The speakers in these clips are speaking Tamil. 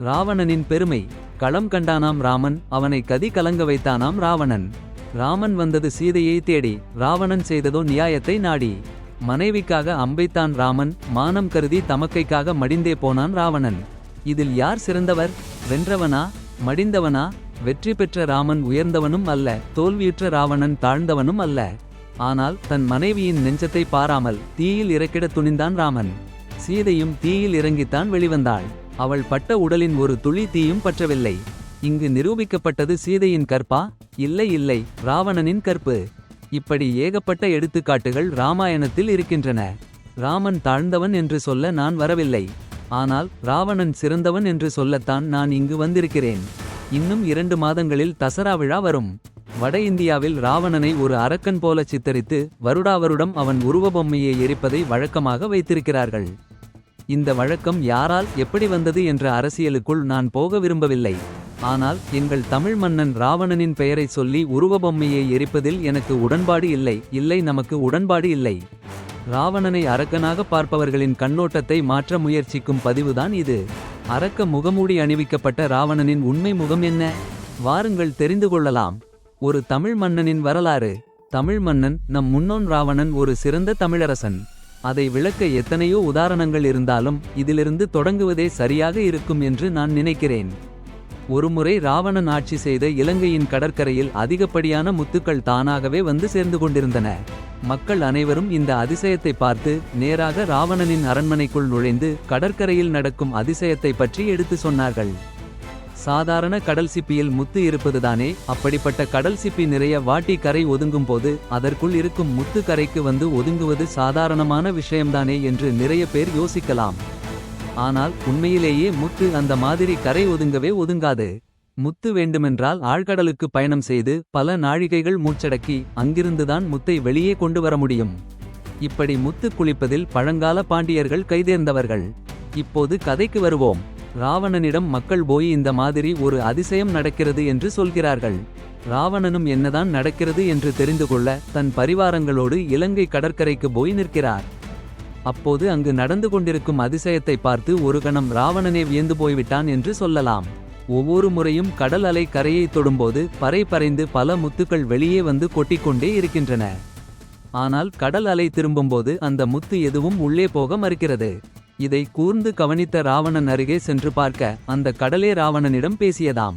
ராவணனின் பெருமை. களம் கண்டானாம் ராமன் அவனை கதி கலங்க வைத்தானாம் ராவணன். ராமன் வந்தது சீதையை தேடி ராவணன் செய்ததோ நியாயத்தை நாடி. மனைவிக்காக அம்பைத்தான் ராமன் மானம் கருதி தமக்கைக்காக மடிந்தே போனான் ராவணன். இதில் யார் சிறந்தவர்? வென்றவனா? மடிந்தவனா? வெற்றி பெற்ற ராமன் உயர்ந்தவனும் அல்ல தோல்வியுற்ற ராவணன் தாழ்ந்தவனும் அல்ல. ஆனால் தன் மனைவியின் நெஞ்சத்தை பாராமல் தீயில் இறக்கிட துணிந்தான் ராமன். சீதையும் தீயில் இறங்கித்தான் வெளிவந்தாள். அவள் பட்ட உடலின் ஒரு துளி தீயும் பற்றவில்லை. இங்கு நிரூபிக்கப்பட்டது சீதையின் கற்பா இல்லை இல்லை ராவணனின் கற்பு. இப்படி ஏகப்பட்ட எடுத்துக்காட்டுகள் ராமாயணத்தில் இருக்கின்றன. ராமன் தாழ்ந்தவன் என்று சொல்ல நான் வரவில்லை. ஆனால் ராவணன் சிறந்தவன் என்று சொல்லத்தான் நான் இங்கு வந்திருக்கிறேன். இன்னும் இரண்டு மாதங்களில் தசரா விழா வரும். வட இந்தியாவில் ராவணனை ஒரு அரக்கன் போல சித்தரித்து வருடாவருடம் அவன் உருவபொம்மையை எரிப்பதை வழக்கமாக வைத்திருக்கிறார்கள். இந்த வழக்கம் யாரால் எப்படி வந்தது என்ற அரசியலுக்குள் நான் போக விரும்பவில்லை. ஆனால் எங்கள் தமிழ் மன்னன் ராவணனின் பெயரை சொல்லி உருவபொம்மையை எரிப்பதில் எனக்கு உடன்பாடு இல்லை. இல்லை நமக்கு உடன்பாடு இல்லை. ராவணனை அரக்கனாக பார்ப்பவர்களின் கண்ணோட்டத்தை மாற்ற முயற்சிக்கும் பதிவுதான் இது. அரக்க முகமூடி அணிவிக்கப்பட்ட ராவணனின் உண்மை முகம் என்ன? வாருங்கள் தெரிந்து கொள்ளலாம். ஒரு தமிழ் மன்னனின் வரலாறு. தமிழ் மன்னன் நம் முன்னோன் ராவணன் ஒரு சிறந்த தமிழரசன். அதை விளக்க எத்தனையோ உதாரணங்கள் இருந்தாலும் இதிலிருந்து தொடங்குவதே சரியாக இருக்கும் என்று நான் நினைக்கிறேன். ஒருமுறை ராவணன் ஆட்சி செய்த இலங்கையின் கடற்கரையில் அதிகப்படியான முத்துக்கள் தானாகவே வந்து சேர்ந்து கொண்டிருந்தன. மக்கள் அனைவரும் இந்த அதிசயத்தை பார்த்து நேராக ராவணனின் அரண்மனைக்குள் நுழைந்து கடற்கரையில் நடக்கும் அதிசயத்தை பற்றி எடுத்து சொன்னார்கள். சாதாரண கடல் சிப்பியில் முத்து இருப்பதுதானே? அப்படிப்பட்ட கடல் சிப்பி நிறைய வாட்டி கரை ஒதுங்கும் போது அதற்குள் இருக்கும் முத்து கரைக்கு வந்து ஒதுங்குவது சாதாரணமான விஷயம்தானே என்று நிறைய பேர் யோசிக்கலாம். ஆனால் உண்மையிலேயே முத்து அந்த மாதிரி கரை ஒதுங்கவே ஒதுங்காது. முத்து வேண்டுமென்றால் ஆழ்கடலுக்கு பயணம் செய்து பல நாழிகைகள் மூச்சடக்கி அங்கிருந்துதான் முத்தை வெளியே கொண்டு வர முடியும். இப்படி முத்து குளிப்பதில் பழங்கால பாண்டியர்கள் கைதேர்ந்தவர்கள். இப்போது கதைக்கு வருவோம். ராவணனிடம் மக்கள் போய் இந்த மாதிரி ஒரு அதிசயம் நடக்கிறது என்று சொல்கிறார்கள். ராவணனும் என்னதான் நடக்கிறது என்று தெரிந்து கொள்ள தன் பரிவாரங்களோடு இலங்கை கடற்கரைக்கு போய் நிற்கிறார். அப்போது அங்கு நடந்து கொண்டிருக்கும் அதிசயத்தை பார்த்து ஒரு கணம் ராவணனே வியந்து போய்விட்டான் என்று சொல்லலாம். ஒவ்வொரு முறையும் கடல் அலை கரையை தொடும்போது பறை பறைந்து பல முத்துக்கள் வெளியே வந்து கொட்டிக்கொண்டே இருக்கின்றன. ஆனால் கடல் அலை திரும்பும்போது அந்த முத்து எதுவும் உள்ளே போக மறுக்கிறது. இதை கூர்ந்து கவனித்த ராவணன் அருகே சென்று பார்க்க அந்த கடலே ராவணனிடம் பேசியதாம்.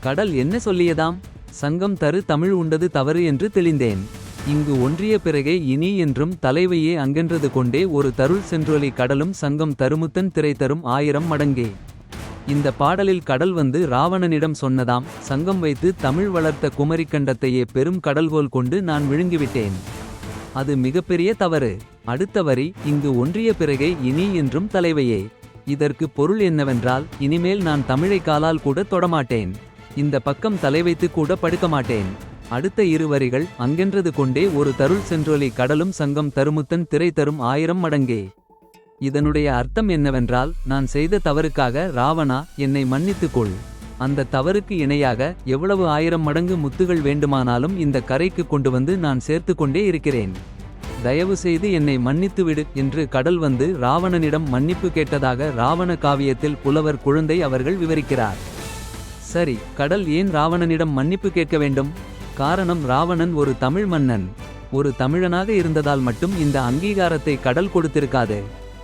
கடல் என்ன சொல்லியதாம்? சங்கம் தரு தமிழ் உண்டது தவறு என்று தெளிந்தேன். இங்கு ஒன்றிய பிறகே இனி என்றும் தலைவையே அங்கென்றது கொண்டே ஒரு தருள் சென்றொலி கடலும் சங்கம் தருமுத்தன் திரை தரும் ஆயிரம் மடங்கே. இந்த பாடலில் கடல் வந்து ராவணனிடம் சொன்னதாம். சங்கம் வைத்து தமிழ் வளர்த்த குமரிக்கண்டத்தையே பெரும் கடல்கோல் கொண்டு நான் விழுங்கிவிட்டேன். அது மிகப்பெரிய தவறு. அடுத்த வரி இங்கு ஒன்றிய பிறகே இனி என்றும் தலைவையே. இதற்கு பொருள் என்னவென்றால் இனிமேல் நான் தமிழை காலால் கூட தொடமாட்டேன். இந்த பக்கம் தலைவைத்து கூட படுக்க மாட்டேன். அடுத்த இரு வரிகள் அங்கென்றது கொண்டே ஒரு தருள் சென்றொலி கடலும் சங்கம் தருமுத்தன் திரை தரும் ஆயிரம் மடங்கே. இதனுடைய அர்த்தம் என்னவென்றால் நான் செய்த தவறுக்காக ராவணா என்னை மன்னித்துக் கொள். அந்த தவறுக்கு இணையாக எவ்வளவு ஆயிரம் மடங்கு முத்துகள் வேண்டுமானாலும் இந்த கரைக்கு கொண்டு வந்து நான் சேர்த்து கொண்டே இருக்கிறேன். தயவு செய்து என்னை மன்னித்து விடு என்று கடல் வந்து ராவணனிடம் மன்னிப்பு கேட்டதாக ராவண காவியத்தில் புலவர் குழந்தை அவர்கள் விவரிக்கிறார். சரி கடல் ஏன் ராவணனிடம் மன்னிப்பு கேட்க வேண்டும்? காரணம் ராவணன் ஒரு தமிழ் மன்னன். ஒரு தமிழனாக இருந்ததால் மட்டும் இந்த அங்கீகாரத்தை கடல் கொடுத்திருக்காது.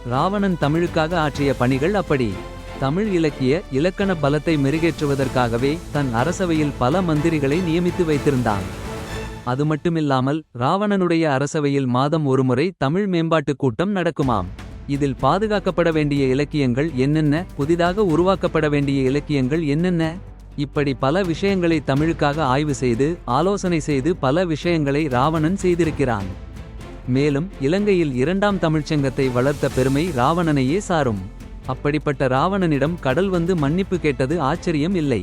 ராவணன் தமிழுக்காக ஆற்றிய பணிகள் அப்படி. தமிழ் இலக்கிய இலக்கண பலத்தை மெருகேற்றுவதற்காகவே தன் அரசவையில் பல மந்திரிகளை நியமித்து வைத்திருந்தான். அது மட்டுமில்லாமல் ராவணனுடைய அரசவையில் மாதம் ஒருமுறை தமிழ் மேம்பாட்டுக் கூட்டம் நடக்குமாம். இதில் பாதுகாக்கப்பட வேண்டிய இலக்கியங்கள் என்னென்ன புதிதாக உருவாக்கப்பட வேண்டிய இலக்கியங்கள் என்னென்ன? இப்படி பல விஷயங்களை தமிழுக்காக ஆய்வு செய்து ஆலோசனை செய்து பல விஷயங்களை ராவணன் செய்திருக்கிறான். மேலும் இலங்கையில் இரண்டாம் தமிழ்ச்சங்கத்தை வளர்த்த பெருமை ராவணனையே சாரும். அப்படிப்பட்ட ராவணனிடம் கடல் வந்து மன்னிப்பு கேட்டது ஆச்சரியம் இல்லை.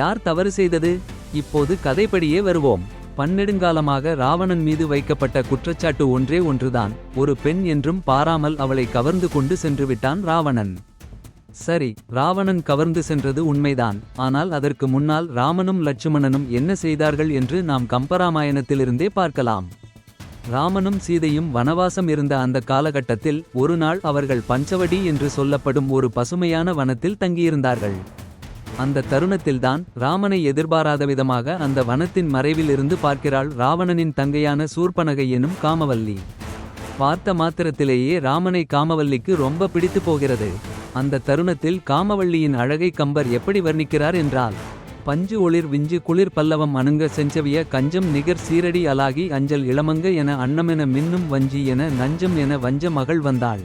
யார் தவறு செய்தது? இப்போது கதைப்படியே வருவோம். பன்னெடுங்காலமாக ராவணன் மீது வைக்கப்பட்ட குற்றச்சாட்டு ஒன்றே ஒன்றுதான். ஒரு பெண் என்றும் பாராமல் அவளை கவர்ந்து கொண்டு சென்று விட்டான் ராவணன். சரி ராவணன் கவர்ந்து சென்றது உண்மைதான். ஆனால் அதற்கு முன்னால் ராமனும் லட்சுமணனும் என்ன செய்தார்கள் என்று நாம் கம்பராமாயணத்திலிருந்தே பார்க்கலாம். ராமனும் சீதையும் வனவாசம் இருந்த அந்த காலகட்டத்தில் ஒரு நாள் அவர்கள் பஞ்சவடி என்று சொல்லப்படும் ஒரு பசுமையான வனத்தில் தங்கியிருந்தார்கள். அந்த தருணத்தில்தான் ராமனை எதிர்பாராத விதமாக அந்த வனத்தின் மறைவில் இருந்து பார்க்கிறாள் ராவணனின் தங்கையான சூர்பனகை எனும் காமவல்லி. பார்த்த மாத்திரத்திலேயே ராமனை காமவல்லிக்கு ரொம்ப பிடித்து போகிறது. அந்த தருணத்தில் காமவல்லியின் அழகை கம்பர் எப்படி வர்ணிக்கிறார் என்றால் பஞ்சு ஒளிர் விஞ்சு குளிர் பல்லவம் அணுங்க செஞ்சவிய கஞ்சம் நிகர் சீரடி அலாகி அஞ்சல் இளமங்க என அன்னமென மின்னும் வஞ்சி என நஞ்சம் என வஞ்ச மகள் வந்தாள்.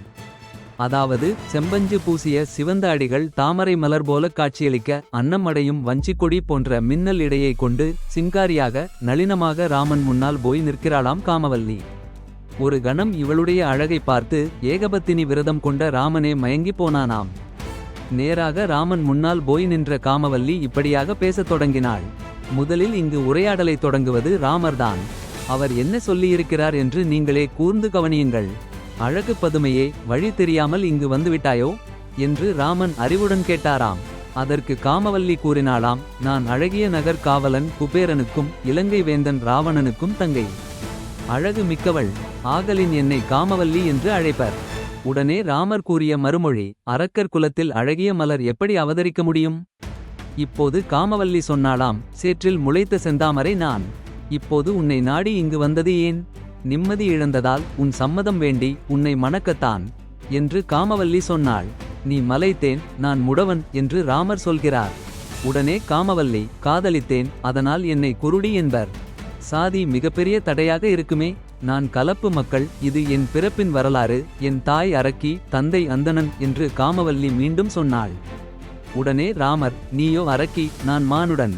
அதாவது செம்பஞ்சு பூசிய சிவந்த அடிகள் தாமரை மலர் போல காட்சியளிக்க அன்னம் அடையும் வஞ்சிக்கொடி போன்ற மின்னல் இடையை கொண்டு சிங்காரியாக நளினமாக ராமன் முன்னால் போய் நிற்கிறாளாம் காமவல்லி. ஒரு கணம் இவளுடைய அழகை பார்த்து ஏகபத்தினி விரதம் கொண்ட ராமனே மயங்கி போனானாம். நேராக ராமன் முன்னால் போய் நின்ற காமவல்லி இப்படியாக பேசத் தொடங்கினாள். முதலில் இங்கு உரையாடலை தொடங்குவது ராமர்தான். அவர் என்ன சொல்லியிருக்கிறார் என்று நீங்களே கூர்ந்து கவனியுங்கள். அழகு பதுமையே வழி தெரியாமல் இங்கு வந்துவிட்டாயோ? என்று ராமன் அறிவுடன் கேட்டாராம். அதற்கு காமவல்லி கூறினாளாம் நான் அழகிய நகர் காவலன் குபேரனுக்கும் இலங்கை வேந்தன் ராவணனுக்கும் தங்கை. அழகு மிக்கவள் ஆகலின் என்னை காமவல்லி என்று அழைப்பர். உடனே ராமர் கூறிய மறுமொழி அரக்கர் குலத்தில் அழகிய மலர் எப்படி அவதரிக்க முடியும்? இப்போது காமவல்லி சொன்னாளாம் சேற்றில் முளைத்த செந்தாமரை நான். இப்போது உன்னை நாடி இங்கு வந்தது ஏன்? நிம்மதி இழந்ததால் உன் சம்மதம் வேண்டி உன்னை மணக்கத்தான் என்று காமவல்லி சொன்னாள். நீ மலைத்தேன் நான் முடவன் என்று ராமர் சொல்கிறார். உடனே காமவல்லி காதலித்தேன் அதனால் என்னை குருடி என்பர். சாதி மிகப்பெரிய தடையாக இருக்குமே நான் கலப்பு மக்கள் இது என் பிறப்பின் வரலாறு என் தாய் அரக்கி தந்தை அந்தணன் என்று காமவல்லி மீண்டும் சொன்னாள். உடனே ராமர் நீயோ அரக்கி நான் மானுடன்.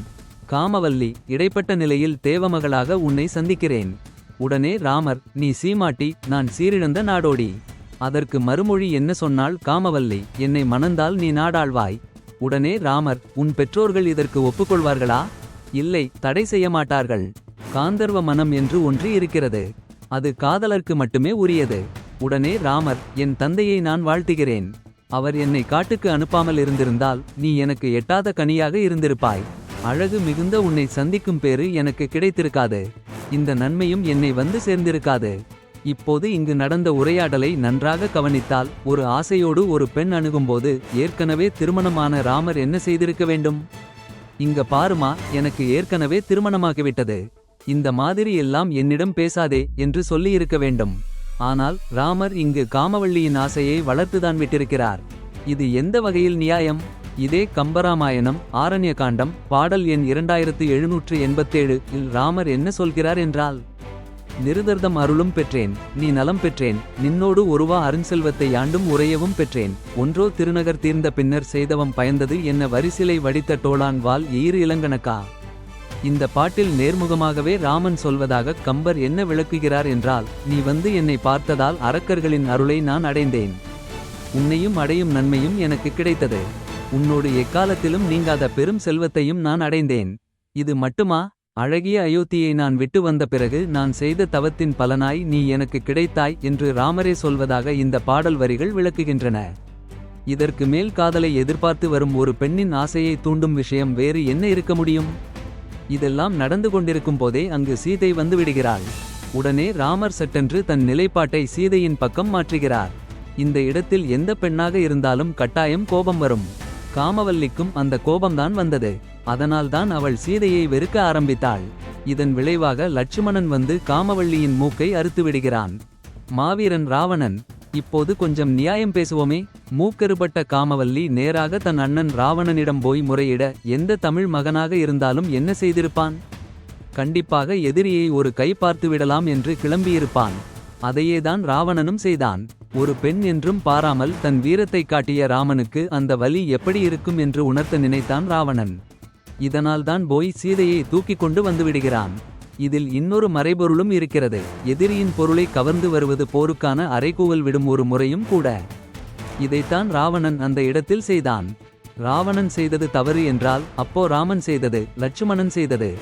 காமவல்லி இடைப்பட்ட நிலையில் தேவமகளாக உன்னை சந்திக்கிறேன். உடனே ராமர் நீ சீமாட்டி நான் சீரிழந்த நாடோடி. அதற்கு மறுமொழி என்ன சொன்னால் காமவல்லி என்னை மணந்தால் நீ நாடாழ்வாய் உடனே ராமர் உன் பெற்றோர்கள் இதற்கு ஒப்புக்கொள்வார்களா? இல்லை தடை செய்ய மாட்டார்கள் காந்தர்வ மனம் என்று ஒன்று இருக்கிறது. அது காதலர்க்கு மட்டுமே உரியது. உடனே ராமர் என் தந்தையை நான் வாழ்த்துகிறேன். அவர் என்னை காட்டுக்கு அனுப்பாமல் இருந்திருந்தால் நீ எனக்கு எட்டாத கனியாக இருந்திருப்பாய். அழகு மிகுந்த உன்னை சந்திக்கும் பேறு எனக்கு கிடைத்திருக்காது. இந்த நன்மையும் என்னை வந்து சேர்ந்திருக்காது. இப்போது இங்கு நடந்த உரையாடலை நன்றாக கவனித்தால் ஒரு ஆசையோடு ஒரு பெண் அணுகும்போது ஏற்கனவே திருமணமான ராமர் என்ன செய்திருக்க வேண்டும்? இங்க பாருமா எனக்கு ஏற்கனவே திருமணமாகிவிட்டது. இந்த மாதிரி எல்லாம் என்னிடம் பேசாதே என்று சொல்லியிருக்க வேண்டும். ஆனால் ராமர் இங்கு காமவள்ளியின் ஆசையை வளர்த்துதான் விட்டிருக்கிறார். இது எந்த வகையில் நியாயம்? இதே கம்பராமாயணம் ஆரண்ய காண்டம் பாடல் எண் இரண்டாயிரத்து எழுநூற்று எண்பத்தேழு இல் ராமர் என்ன சொல்கிறார் என்றால் நிருதர்தம் அருளும் பெற்றேன் நீ நலம் பெற்றேன் நின்னோடு ஒருவா அருண்செல்வத்தை யாண்டும் உறையவும் பெற்றேன். ஒன்றோ திருநகர் தீர்ந்த பின்னர் செய்தவம் பயந்தது என்ன வரிசிலை வடித்த டோளான் வால் ஈர் இளங்கணக்கா? இந்த பாட்டில் நேர்முகமாகவே ராமன் சொல்வதாக கம்பர் என்ன விளக்குகிறார் என்றால் நீ வந்து என்னை பார்த்ததால் அரக்கர்களின் அருளை நான் அடைந்தேன். உன்னையும் அடையும் நன்மையும் எனக்கு கிடைத்தது. உன்னோடு எக்காலத்திலும் நீங்காத பெரும் செல்வத்தையும் நான் அடைந்தேன். இது மட்டுமா? அழகிய அயோத்தியை நான் விட்டு வந்த பிறகு நான் செய்த தவத்தின் பலனாய் நீ எனக்கு கிடைத்தாய் என்று ராமரே சொல்வதாக இந்த பாடல் வரிகள் விளக்குகின்றன. இதற்கு மேல் காதலை எதிர்பார்த்து வரும் ஒரு பெண்ணின் ஆசையை தூண்டும் விஷயம் வேறு என்ன இருக்க முடியும்? இதெல்லாம் நடந்து கொண்டிருக்கும் போதே அங்கு சீதை வந்து விடுகிறாள். உடனே ராமர் சட்டென்று தன் நிலைப்பாட்டை சீதையின் பக்கம் மாற்றுகிறார். இந்த இடத்தில் எந்த பெண்ணாக இருந்தாலும் கட்டாயம் கோபம் வரும். காமவல்லிக்கும் அந்த கோபம்தான் வந்தது. அதனால்தான் அவள் சீதையை வெறுக்க ஆரம்பித்தாள். இதன் விளைவாக லட்சுமணன் வந்து காமவல்லியின் மூக்கை அறுத்து விடுகிறான். மாவீரன் ராவணன் இப்போது கொஞ்சம் நியாயம் பேசுவோமே. மூக்கருபட்ட காமவல்லி நேராக தன் அண்ணன் ராவணனிடம் போய் முறையிட எந்த தமிழ் மகனாக இருந்தாலும் என்ன செய்திருப்பான்? கண்டிப்பாக எதிரியை ஒரு கை பார்த்து விடலாம் என்று கிளம்பியிருப்பான். அதையேதான் ராவணனும் செய்தான். ஒரு பெண் என்றும் பாராமல் தன் வீரத்தை காட்டிய ராமனுக்கு அந்த வலி எப்படி இருக்கும் என்று உணர்த்த நினைத்தான் ராவணன். இதனால்தான் போய் சீதையை தூக்கிக் கொண்டு வந்துவிடுகிறான் இதில் இன்னொரு மறைபொருளும் இருக்கிறது. எதிரியின் பொருளை கவர்ந்து வருவது போருக்கான அறைகூவல் விடும் ஒரு முறையும் கூட. இதைத்தான் ராவணன் அந்த இடத்தில் செய்தான். ராவணன் செய்தது தவறு என்றால் அப்போ ராமன் செய்தது லட்சுமணன் செய்தது.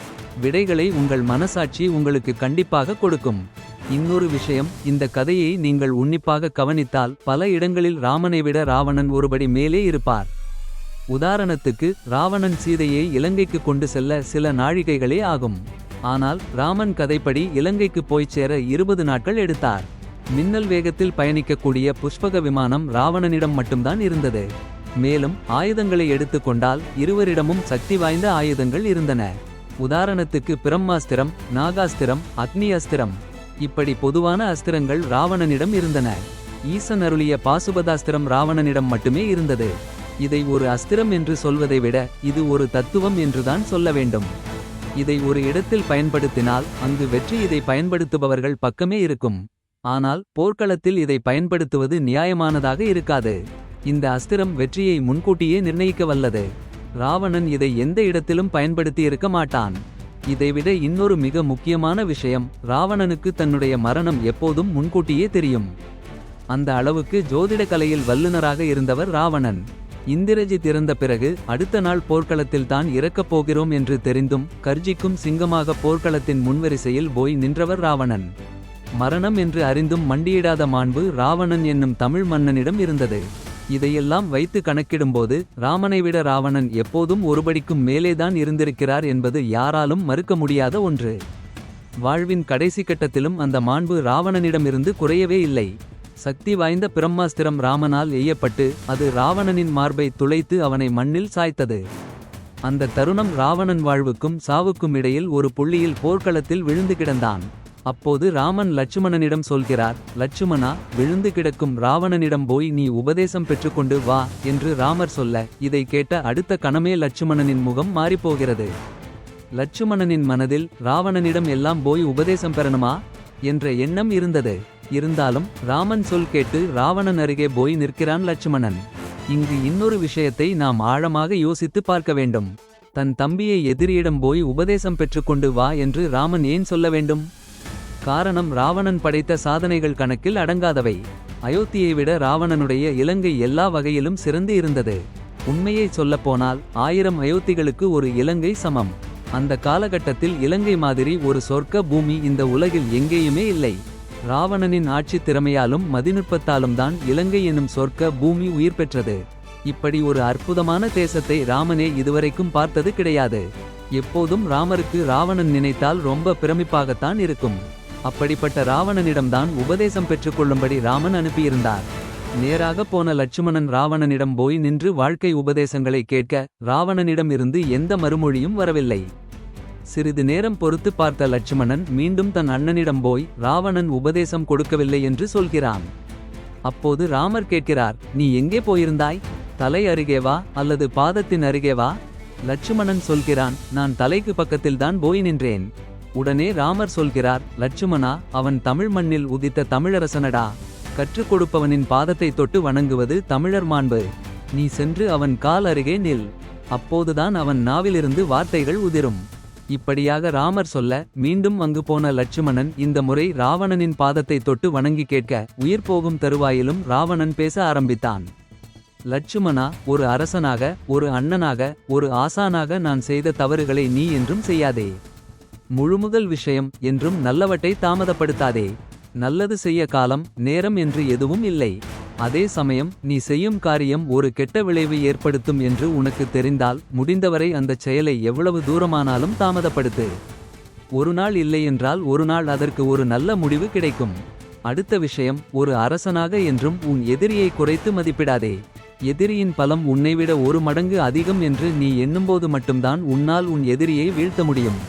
விடைகளை உங்கள் மனசாட்சி உங்களுக்கு கண்டிப்பாக கொடுக்கும். இன்னொரு விஷயம் இந்த கதையை நீங்கள் உன்னிப்பாக கவனித்தால் பல இடங்களில் ராமனை விட ராவணன் ஒருபடி மேலே இருப்பார். உதாரணத்துக்கு ராவணன் சீதையை இலங்கைக்கு கொண்டு செல்ல சில நாழிகைகளே ஆகும். ஆனால் ராமன் கதைப்படி இலங்கைக்கு போய்ச் சேர இருபது நாட்கள் எடுத்தார். மின்னல் வேகத்தில் பயணிக்கக்கூடிய புஷ்பக விமானம் ராவணனிடம் மட்டும்தான் இருந்தது. மேலும் ஆயுதங்களை எடுத்துக்கொண்டால் இருவரிடமும் சக்தி வாய்ந்த ஆயுதங்கள் இருந்தன. உதாரணத்துக்கு பிரம்மாஸ்திரம் நாகாஸ்திரம் அக்னி அஸ்திரம் இப்படி பொதுவான அஸ்திரங்கள் ராவணனிடம் இருந்தன. ஈசன் அருளிய பாசுபதாஸ்திரம் ராவணனிடம் மட்டுமே இருந்தது. இதை ஒரு அஸ்திரம் என்று சொல்வதை விட இது ஒரு தத்துவம் என்றுதான் சொல்ல வேண்டும். இதை ஒரு இடத்தில் பயன்படுத்தினால் அங்கு வெற்றி இதை பயன்படுத்துபவர்கள் பக்கமே இருக்கும். ஆனால் போர்க்களத்தில் இதை பயன்படுத்துவது நியாயமானதாக இருக்காது. இந்த அஸ்திரம் வெற்றியை முன்கூட்டியே நிர்ணயிக்க வல்லது ராவணன் இதை எந்த இடத்திலும் பயன்படுத்தி இருக்க மாட்டான். இதைவிட இன்னொரு மிக முக்கியமான விஷயம் ராவணனுக்கு தன்னுடைய மரணம் எப்போதும் முன்கூட்டியே தெரியும். அந்த அளவுக்கு ஜோதிட கலையில் வல்லுனராக இருந்தவர் ராவணன். இந்திரஜித் இறந்த பிறகு அடுத்த நாள் போர்க்களத்தில் தான் இறக்கப் போகிறோம் என்று தெரிந்தும் கர்ஜிக்கும் சிங்கமாக போர்க்களத்தின் முன்வரிசையில் போய் நின்றவர் ராவணன். மரணம் என்று அறிந்தும் மண்டியிடாத மாண்பு ராவணன் என்னும் தமிழ் மன்னனிடம் இருந்தது. இதையெல்லாம் வைத்து கணக்கிடும்போது ராமனை விட ராவணன் எப்போதும் ஒருபடிக்கும் மேலேதான் இருந்திருக்கிறார் என்பது யாராலும் மறுக்க முடியாத ஒன்று. வாழ்வின் கடைசி கட்டத்திலும் அந்த மாண்பு ராவணனிடமிருந்து குறையவே இல்லை. சக்தி வாய்ந்த பிரம்மாஸ்திரம் ராமனால் எய்யப்பட்டு அது ராவணனின் மார்பை துளைத்து அவனை மண்ணில் சாய்த்தது. அந்த தருணம் ராவணன் வாழ்வுக்கும் சாவுக்கும் இடையில் ஒரு புள்ளியில் போர்க்களத்தில் விழுந்து கிடந்தான். அப்போது ராமன் லட்சுமணனிடம் சொல்கிறார் லட்சுமணா விழுந்து கிடக்கும் ராவணனிடம் போய் நீ உபதேசம் பெற்றுக்கொண்டு வா என்று ராமர் சொல்ல இதை கேட்ட அடுத்த கணமே லட்சுமணனின் முகம் மாறிப்போகிறது. லட்சுமணனின் மனதில் ராவணனிடம் எல்லாம் போய் உபதேசம் பெறணுமா? என்ற எண்ணம் இருந்தது. இருந்தாலும் ராமன் சொல் கேட்டு ராவணன் அருகே போய் நிற்கிறான் லட்சுமணன். இங்கு இன்னொரு விஷயத்தை நாம் ஆழமாக யோசித்து பார்க்க வேண்டும். தன் தம்பியை எதிரியிடம் போய் உபதேசம் பெற்றுக்கொண்டு வா என்று ராமன் ஏன் சொல்ல வேண்டும்? காரணம் ராவணன் படைத்த சாதனைகள் கணக்கில் அடங்காதவை. அயோத்தியை விட ராவணனுடைய இலங்கை எல்லா வகையிலும் சிறந்து இருந்தது. உண்மையை சொல்லப்போனால் ஆயிரம் அயோத்திகளுக்கு ஒரு இலங்கை சமம். அந்த காலகட்டத்தில் இலங்கை மாதிரி ஒரு சொர்க்க பூமி இந்த உலகில் எங்கேயுமே இல்லை. ராவணனின் ஆட்சி திறமையாலும் மதிநுட்பத்தாலும் தான் இலங்கை எனும் சொர்க்க பூமி உயிர் பெற்றது. இப்படி ஒரு அற்புதமான தேசத்தை ராமனே இதுவரைக்கும் பார்த்தது கிடையாது. எப்போதும் ராமருக்கு ராவணன் நினைத்தால் ரொம்ப பிரமிப்பாகத்தான் இருக்கும். அப்படிப்பட்ட ராவணனிடம்தான் உபதேசம் பெற்றுக்கொள்ளும்படி ராமன் அனுப்பியிருந்தார். நேராக போன லட்சுமணன் ராவணனிடம் போய் நின்று வாழ்க்கை உபதேசங்களை கேட்க ராவணனிடம் இருந்து எந்த மறுமொழியும் வரவில்லை. சிறிது நேரம் பொறுத்து பார்த்த லட்சுமணன் மீண்டும் தன் அண்ணனிடம் போய் ராவணன் உபதேசம் கொடுக்கவில்லை என்று சொல்கிறான். அப்போது ராமர் கேட்கிறார் நீ எங்கே போயிருந்தாய்? தலை அருகேவா அல்லது பாதத்தின் அருகேவா லட்சுமணன் சொல்கிறான் நான் தலைக்கு பக்கத்தில்தான் போய் நின்றேன். உடனே ராமர் சொல்கிறார் லட்சுமணா அவன் தமிழ் மண்ணில் உதித்த தமிழரசனடா. கற்றுக் கொடுப்பவனின் பாதத்தை தொட்டு வணங்குவது தமிழர் மாண்பு. நீ சென்று அவன் கால் அருகே நில். அப்போதுதான் அவன் நாவிலிருந்து வார்த்தைகள் உதிரும். இப்படியாக ராமர் சொல்ல மீண்டும் அங்கு போன லட்சுமணன் இந்த முறை ராவணனின் பாதத்தை தொட்டு வணங்கி கேட்க உயிர் போகும் தருவாயிலும் ராவணன் பேச ஆரம்பித்தான். லட்சுமணா ஒரு அரசனாக ஒரு அண்ணனாக ஒரு ஆசானாக நான் செய்த தவறுகளை நீ என்றும் செய்யாதே. முழுமுதல் விஷயம் என்றும் நல்லவற்றை தாமதப்படுத்தாதே. நல்லது செய்ய காலம் நேரம் என்று எதுவும் இல்லை. அதே சமயம் நீ செய்யும் காரியம் ஒரு கெட்ட விளைவு ஏற்படுத்தும் என்று உனக்கு தெரிந்தால் முடிந்தவரை அந்தச் செயலை எவ்வளவு தூரமானாலும் தாமதப்படுத்து. ஒரு நாள் இல்லையென்றால் ஒரு நாள் அதற்கு ஒரு நல்ல முடிவு கிடைக்கும். அடுத்த விஷயம் ஒரு அரசனாக என்றும் உன் எதிரியை குறைத்து மதிப்பிடாதே. எதிரியின் பலம் உன்னைவிட ஒரு மடங்கு அதிகம் என்று நீ எண்ணும்போது மட்டும்தான் உன்னால் உன் எதிரியை வீழ்த்த முடியும்.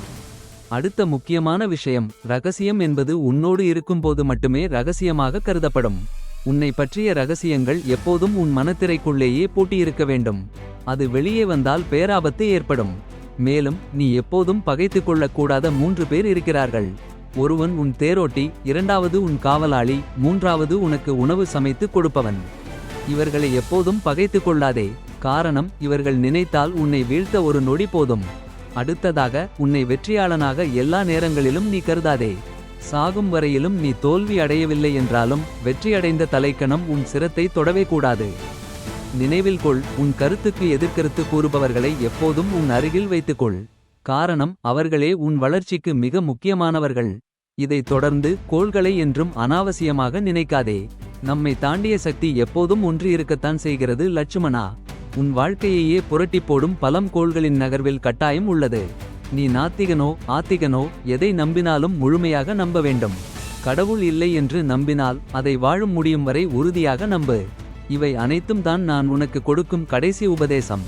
அடுத்த முக்கியமான விஷயம் ரகசியம் என்பது உன்னோடு இருக்கும்போது மட்டுமே ரகசியமாக கருதப்படும். உன்னை பற்றிய ரகசியங்கள் எப்போதும் உன் மனத்திரைக்குள்ளேயே பூட்டியிருக்க வேண்டும். அது வெளியே வந்தால் பேராபத்து ஏற்படும். மேலும் நீ எப்போதும் பகைத்து கொள்ளக்கூடாத மூன்று பேர் இருக்கிறார்கள். ஒருவன் உன் தேரோட்டி இரண்டாவது உன் காவலாளி மூன்றாவது உனக்கு உணவு சமைத்து கொடுப்பவன். இவர்களை எப்போதும் பகைத்து கொள்ளாதே. காரணம் இவர்கள் நினைத்தால் உன்னை வீழ்த்த ஒரு நொடி போதும். அடுத்ததாக உன்னை வெற்றியாளனாக எல்லா நேரங்களிலும் நீ கருதாதே. சாகும் வரையிலும் நீ தோல்வி அடையவில்லை என்றாலும் வெற்றியடைந்த தலைக்கணம் உன் சிரத்தை தொடவே கூடாது. நினைவில் கொள் உன் கருத்துக்கு எதிர்கருத்து கூறுபவர்களை எப்போதும் உன் அருகில் வைத்துக்கொள். காரணம் அவர்களே உன் வளர்ச்சிக்கு மிக முக்கியமானவர்கள். இதைத் தொடர்ந்து கோள்களை என்றும் அனாவசியமாக நினைக்காதே. நம்மை தாண்டிய சக்தி எப்போதும் ஒன்று இருக்கத்தான் செய்கிறது லட்சுமணா. உன் வாழ்க்கையையே புரட்டிப்போடும் பலம் கோள்களின் நகர்வில் கட்டாயம் உள்ளது. நீ நாத்திகனோ ஆத்திகனோ எதை நம்பினாலும் முழுமையாக நம்ப வேண்டும். கடவுள் இல்லை என்று நம்பினால் அதை வாழும் முடியும் வரை உறுதியாக நம்பு. இவை அனைத்தும் தான் நான் உனக்கு கொடுக்கும் கடைசி உபதேசம்.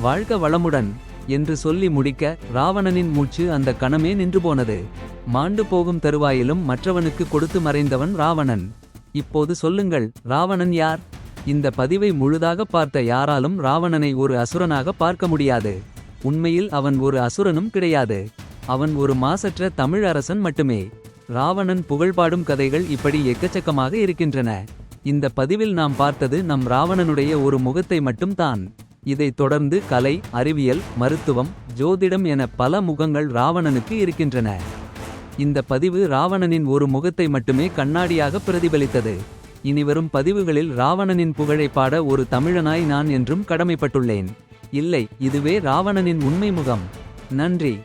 வாழ்க வளமுடன் என்று சொல்லி முடிக்க ராவணனின் மூச்சு அந்த கணமே நின்று போனது. மாண்டு போகும் தருவாயிலும் மற்றவனுக்கு கொடுத்து மறைந்தவன் ராவணன். இப்போது சொல்லுங்கள் ராவணன் யார்? இந்த பதிவை முழுதாக பார்த்த யாராலும் ராவணனை ஒரு அசுரனாக பார்க்க முடியாது. உண்மையில் அவன் ஒரு அசுரனும் கிடையாது. அவன் ஒரு மாசற்ற தமிழ் அரசன் மட்டுமே. ராவணன் புகழ்பாடும் கதைகள் இப்படி எக்கச்சக்கமாக இருக்கின்றன. இந்த பதிவில் நாம் பார்த்தது நம் ராவணனுடைய ஒரு முகத்தை மட்டும் தான் இதைத் தொடர்ந்து கலை அறிவியல் மருத்துவம் ஜோதிடம் என பல முகங்கள் ராவணனுக்கு இருக்கின்றன. இந்த பதிவு ராவணனின் ஒரு முகத்தை மட்டுமே கண்ணாடியாக பிரதிபலித்தது. இனிவரும் பதிவுகளில் ராவணனின் புகழை பாட ஒரு தமிழனாய் நான் என்றும் கடமைப்பட்டுள்ளேன். இல்லை இதுவே ராவணனின் உண்மை முகம். நன்றி.